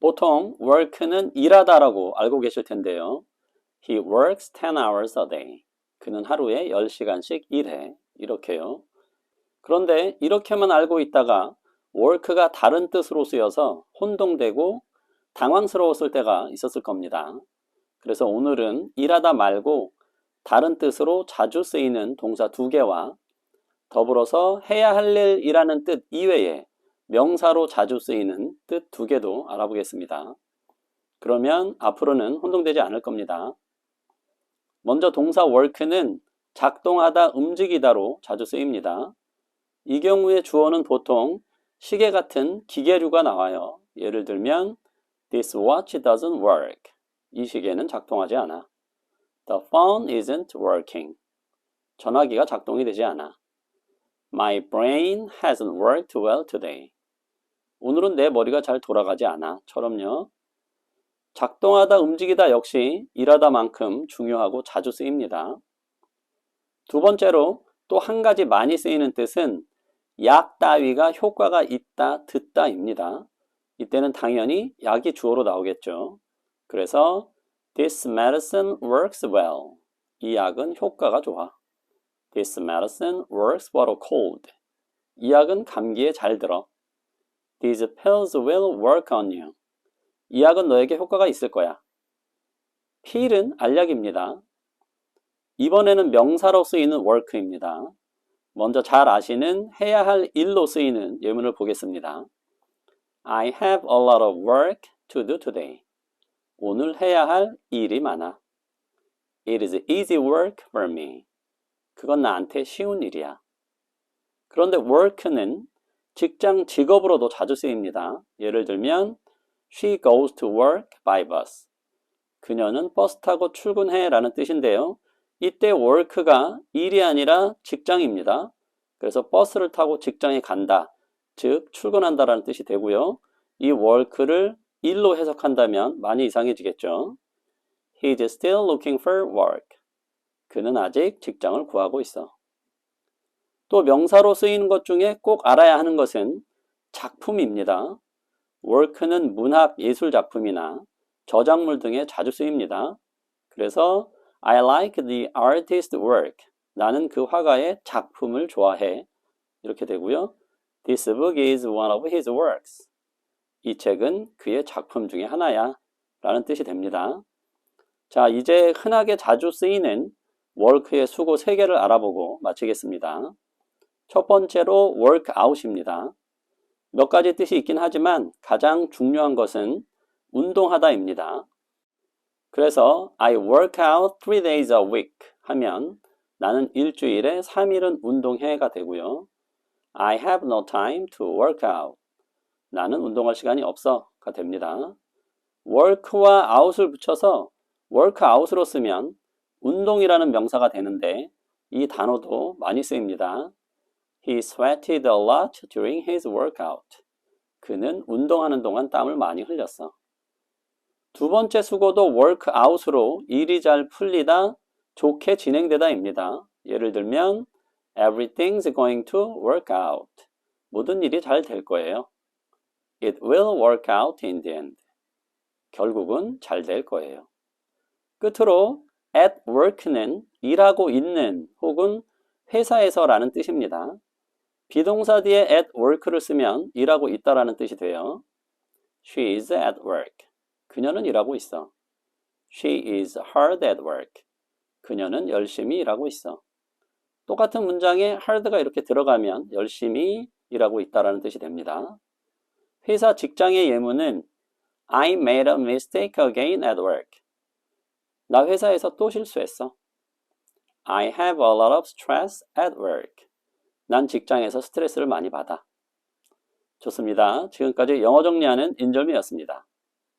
보통 work는 일하다라고 알고 계실 텐데요. He works 10 hours a day. 그는 하루에 10시간씩 일해. 이렇게요. 그런데 이렇게만 알고 있다가 work가 다른 뜻으로 쓰여서 혼동되고 당황스러웠을 때가 있었을 겁니다. 그래서 오늘은 일하다 말고 다른 뜻으로 자주 쓰이는 동사 두 개와 더불어서 해야 할 일이라는 뜻 이외에 명사로 자주 쓰이는 뜻 두 개도 알아보겠습니다. 그러면 앞으로는 혼동되지 않을 겁니다. 먼저 동사 work는 작동하다, 움직이다로 자주 쓰입니다. 이 경우에 주어는 보통 시계 같은 기계류가 나와요. 예를 들면 This watch doesn't work. 이 시계는 작동하지 않아. The phone isn't working. 전화기가 작동이 되지 않아. My brain hasn't worked well today. 오늘은 내 머리가 잘 돌아가지 않아. 처럼요. 작동하다, 움직이다 역시 일하다만큼 중요하고 자주 쓰입니다. 두 번째로 또 한 가지 많이 쓰이는 뜻은 약 따위가 효과가 있다, 듣다입니다. 이때는 당연히 약이 주어로 나오겠죠. 그래서 This medicine works well. 이 약은 효과가 좋아. This medicine works a cold. 이 약은 감기에 잘 들어. These pills will work on you. 이 약은 너에게 효과가 있을 거야. 필은 알약입니다. 이번에는 명사로 쓰이는 work입니다. 먼저 잘 아시는 해야 할 일로 쓰이는 예문을 보겠습니다. I have a lot of work to do today. 오늘 해야 할 일이 많아. It is easy work for me. 그건 나한테 쉬운 일이야. 그런데 work는 직장 직업으로도 자주 쓰입니다. 예를 들면 She goes to work by bus. 그녀는 버스 타고 출근해 라는 뜻인데요. 이때 work가 일이 아니라 직장입니다. 그래서 버스를 타고 직장에 간다. 즉 출근한다라는 뜻이 되고요. 이 work를 일로 해석한다면 많이 이상해지겠죠. He's still looking for work. 그는 아직 직장을 구하고 있어. 또 명사로 쓰이는 것 중에 꼭 알아야 하는 것은 작품입니다. work는 문학 예술 작품이나 저작물 등에 자주 쓰입니다. 그래서 I like the artist's work. 나는 그 화가의 작품을 좋아해. 이렇게 되고요. This book is one of his works. 이 책은 그의 작품 중에 하나야. 라는 뜻이 됩니다. 자, 이제 흔하게 자주 쓰이는 work의 수고 3개를 알아보고 마치겠습니다. 첫 번째로 work out입니다. 몇 가지 뜻이 있긴 하지만 가장 중요한 것은 운동하다입니다. 그래서 I work out three days a week 하면 나는 일주일에 3일은 운동해가 되고요. I have no time to work out. 나는 운동할 시간이 없어가 됩니다. work와 out을 붙여서 work out으로 쓰면 운동이라는 명사가 되는데 이 단어도 많이 쓰입니다. He sweated a lot during his workout. 그는 운동하는 동안 땀을 많이 흘렸어. 두 번째 수고도 work out으로 일이 잘 풀리다, 좋게 진행되다입니다. 예를 들면 everything's going to work out. 모든 일이 잘 될 거예요. It will work out in the end. 결국은 잘 될 거예요. 끝으로 at work는 일하고 있는 혹은 회사에서라는 뜻입니다. 비동사 뒤에 at work를 쓰면 일하고 있다라는 뜻이 돼요. She is at work. 그녀는 일하고 있어. She is hard at work. 그녀는 열심히 일하고 있어. 똑같은 문장에 hard가 이렇게 들어가면 열심히 일하고 있다라는 뜻이 됩니다. 회사 직장의 예문은 I made a mistake again at work. 나 회사에서 또 실수했어. I have a lot of stress at work. 난 직장에서 스트레스를 많이 받아. 좋습니다. 지금까지 영어 정리하는 인절미였습니다.